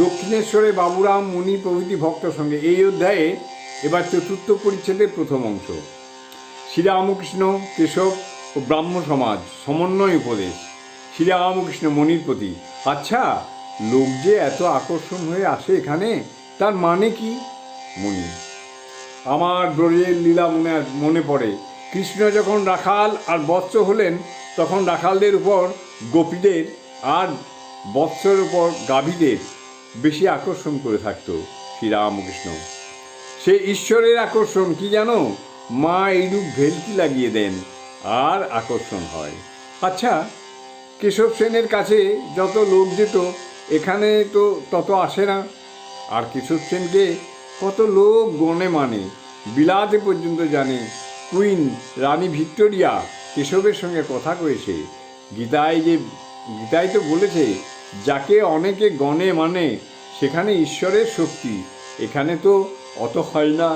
দক্ষিণেশ্বরে বাবুরাম মুনি প্রভৃতি ভক্ত সঙ্গে। এই অধ্যায়ে এবার চতুর্থ পরিচ্ছেদের প্রথম অংশ। শ্রীরামকৃষ্ণ, কেশব ও ব্রাহ্ম সমাজ, সমন্বয় উপদেশ। শ্রীরামকৃষ্ণ মনির প্রতি আচ্ছা লোক যে এত আকর্ষণ হয়ে আসে এখানে, তার মানে কি? মনি, আমার ব্রজের লীলা মনে মনে পড়ে। কৃষ্ণ যখন রাখাল আর বৎস হলেন, তখন রাখালদের উপর গোপীদের আর বৎসের উপর গাভীদের বেশি আকর্ষণ করে থাকতো শ্রীরামকৃষ্ণ। সে ঈশ্বরের আকর্ষণ, কি জানো? মা এইরূপ ভেলকি লাগিয়ে দেন, আর আকর্ষণ হয়। আচ্ছা কেশব সেনের কাছে যত লোক যেত, এখানে তো তত আসে না। আর কেশব সেনকে কত লোক গণে মানে বিলাতে পর্যন্ত জানে। কুইন রানী ভিক্টোরিয়া কেশবের সঙ্গে কথা কয়েছে। গীতায় যে, গীতায় তো বলেছে যাকে অনেকে গণে মানে সেখানে ঈশ্বরের শক্তি। এখানে তো অত হয় না।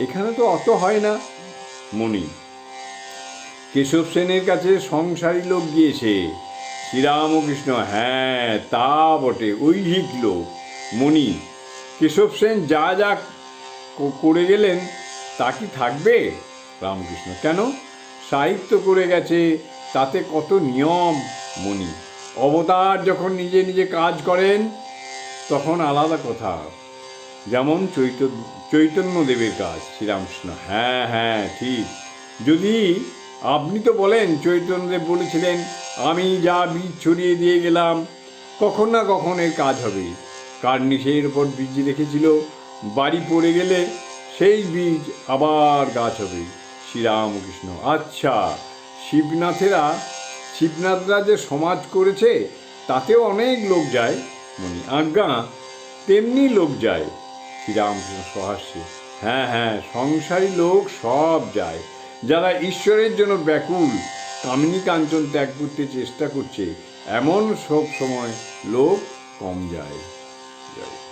এখানে তো অত হয় না, মণি। কেশব সেনের কাছে সংসারী লোক গিয়েছে। শ্রীরামকৃষ্ণ হ্যাঁ তা বটে, ঐহিক লোক। মণি, কেশব সেন যা যা করে গেলেন, তা কি থাকবে? রামকৃষ্ণ, কেন? সাহিত্য করে গেছে, তাতে কত নিয়ম, মণি? অবতার যখন নিজে নিজে কাজ করেন, তখন আলাদা কথা। যেমন চৈতন্য চৈতন্যদেবের কাজ, শ্রীরামকৃষ্ণ। হ্যাঁ হ্যাঁ ঠিক। যদি আপনি তো বলেন, চৈতন্যদেব বলেছিলেন, আমি যা বীজ ছড়িয়ে দিয়ে গেলাম, কখন না কখন এর কাজ হবে? কার্নিশের উপর বীজ রেখেছিল, বাড়ি পড়ে গেলে সেই বীজ আবার গাছ হবে। শ্রীরামকৃষ্ণ। আচ্ছা শিবনাথেরা শিবনাথরা যে সমাজ করেছে, তাতেও অনেক লোক যায়, মনি আজ্ঞা, তেমনি লোক যায়। শ্রীরামকৃষ্ণ সহাস্যে। হ্যাঁ হ্যাঁ সংসারী লোক সব যায়। যারা ঈশ্বরের জন্য ব্যাকুল, কামিনী কাঞ্চন ত্যাগ করতে চেষ্টা করছে, এমন সব সময় লোক কম যায়। যায়